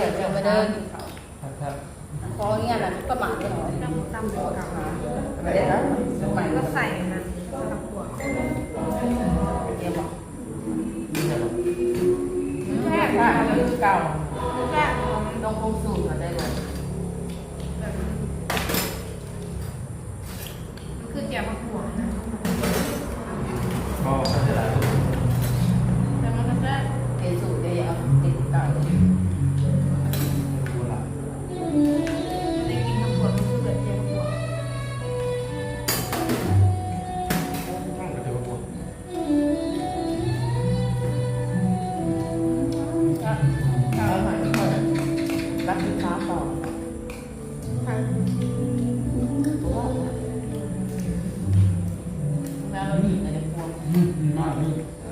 อยากจะมานั่ง 嗯。嗯，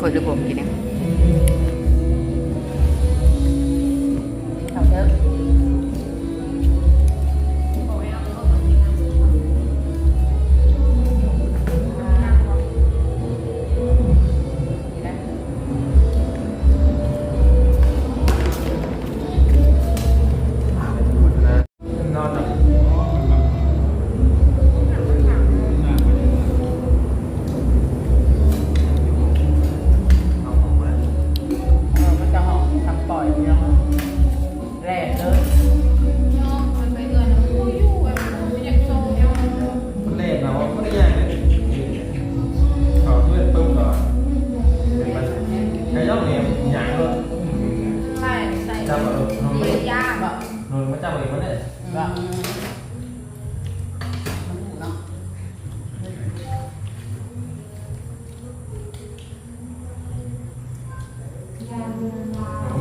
kot lebur mungkin ya.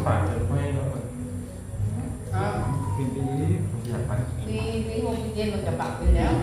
ฝันจนไม่แล้วแบบอ้าวปีนี้ผมอยากไปปีปีหกเย็นมันจะบักไปแล้ว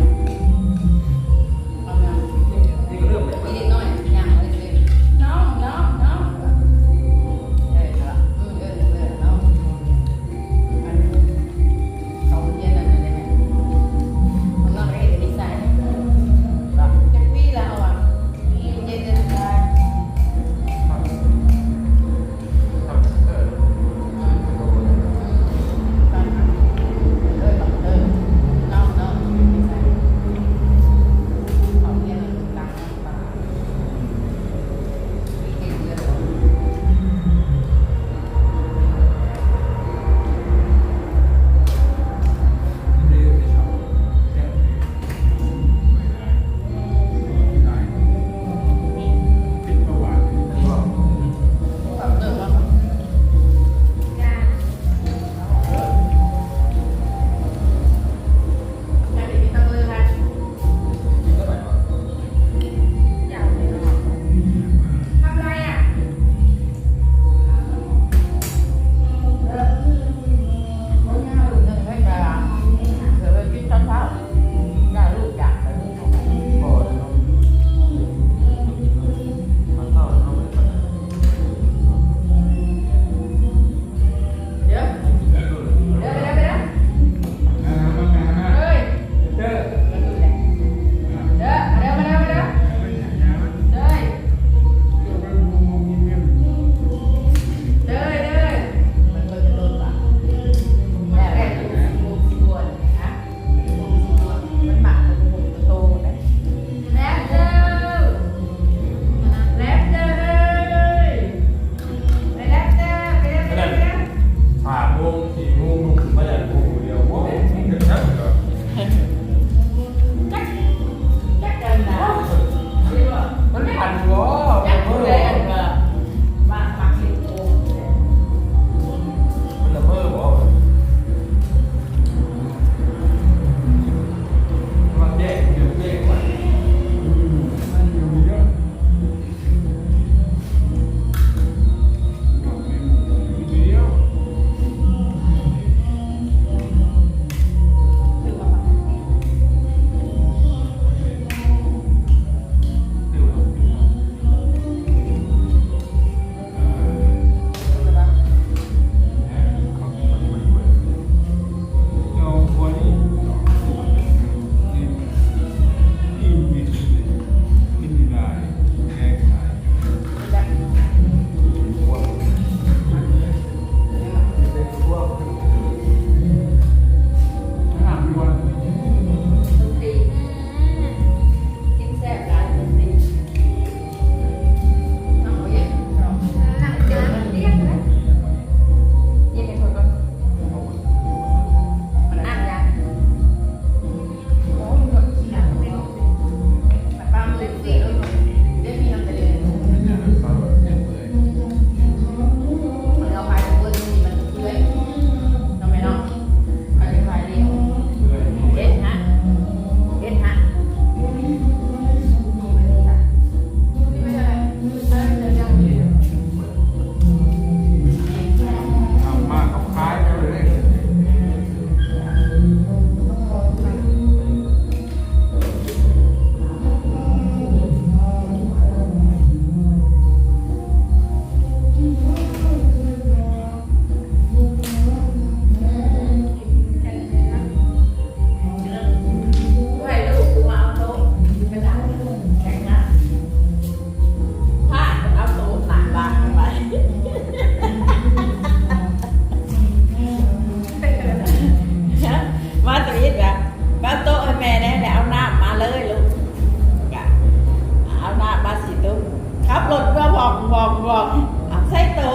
บอกบอกเอาใส่โต๊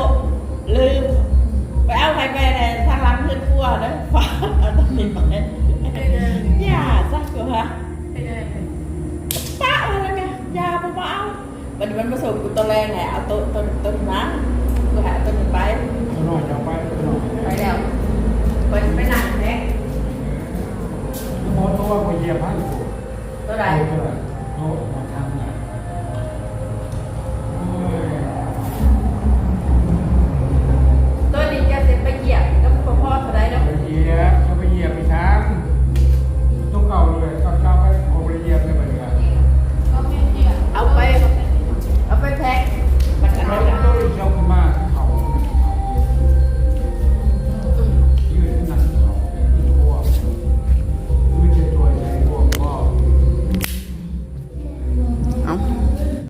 ลืมไปเอาไปไปไหนทางร้านเพื่อนทั่วนะฟ้าอาตอนนี้ไปอย่าสักตัวป้าอะไรกันยาเอาๆมันมันผสมกุตะแรงไงเอาโต๊ะต้นต้นนะกูหาต้นไปหน่ยไปแล้วไปไปไหนแม่หมอตัวว่าไปเยี่ยมให้ตัวไหนตัวไหน